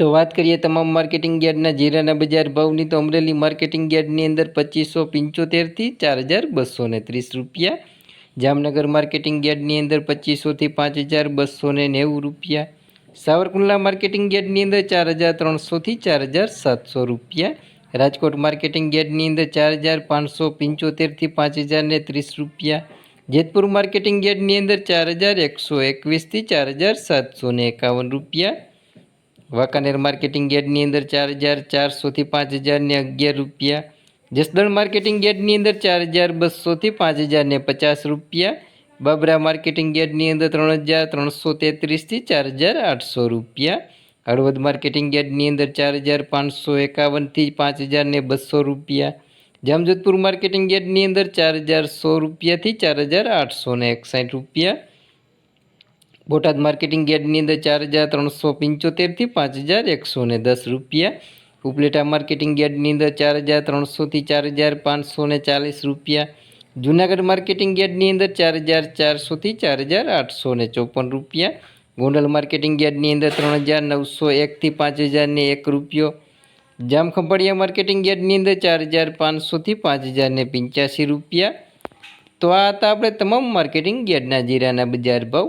તો વાત કરીએ તમામ માર્કેટિંગ યાર્ડના જીરાના બજાર ભાવની, તો અમરેલી માર્કેટિંગ યાર્ડની અંદર પચીસો પંચોતેરથી ચાર હજાર બસો ત્રીસ રૂપિયા. જામનગર માર્કેટિંગ યાર્ડની અંદર પચીસોથી પાંચ હજાર બસો નેવું રૂપિયા. સાવરકુંડલા માર્કેટિંગ યાર્ડની અંદર ચાર હજાર ત્રણસોથી ચાર હજાર સાતસો રૂપિયા. રાજકોટ માર્કેટિંગ યાર્ડની અંદર ચાર હજાર પાંચસો પંચોતેરથી પાંચ હજાર ત્રીસ રૂપિયા. જેતપુર માર્કેટિંગ યાર્ડની અંદર ચાર હજાર એકસો એકવીસથી ચાર હજાર સાતસો એકાવન રૂપિયા. વાંકાનેર માર્કેટિંગ યાર્ડની અંદર ચાર હજાર ચારસોથી પાંચ હજારને અગિયાર રૂપિયા. જસદણ માર્કેટિંગ યાર્ડની અંદર ચાર હજાર બસોથી પાંચ હજારને પચાસ રૂપિયા. બાબરા માર્કેટિંગ યાર્ડની અંદર ત્રણ હજાર ત્રણસો તેત્રીસથી ચાર હજાર આઠસો રૂપિયા. હળવદ માર્કેટિંગ યાર્ડની અંદર ચાર હજાર પાંચસો એકાવનથી પાંચ હજારને બસો રૂપિયા. જામજોધપુર માર્કેટિંગ યાર્ડની અંદર ચાર હજાર સો રૂપિયાથી ચાર હજાર આઠસો ને એકસાઠ રૂપિયા. બોટાદ માર્કેટિંગ યાર્ડની અંદર ચાર હજાર ત્રણસો પંચોતેરથી પાંચ હજાર એકસો ને દસ રૂપિયા. ઉપલેટા માર્કેટિંગ યાર્ડની અંદર ચાર હજાર ત્રણસોથી ચાર હજાર પાંચસો ને ચાલીસ રૂપિયા. જૂનાગઢ માર્કેટિંગ યાર્ડની અંદર ચાર હજાર ચારસોથી ચાર હજાર આઠસો ને ચોપન રૂપિયા. ગોંડલ માર્કેટિંગ યાર્ડની અંદર ત્રણ હજાર નવસો એકથી પાંચ હજારને એક રૂપિયો. જામખંભાળિયા માર્કેટિંગ યાર્ડની અંદર ચાર હજાર પાંચસોથી પાંચ હજારને પંચ્યાસી રૂપિયા. તો આ હતા આપણે તમામ માર્કેટિંગ યાર્ડના જીરાના બજાર ભાવ.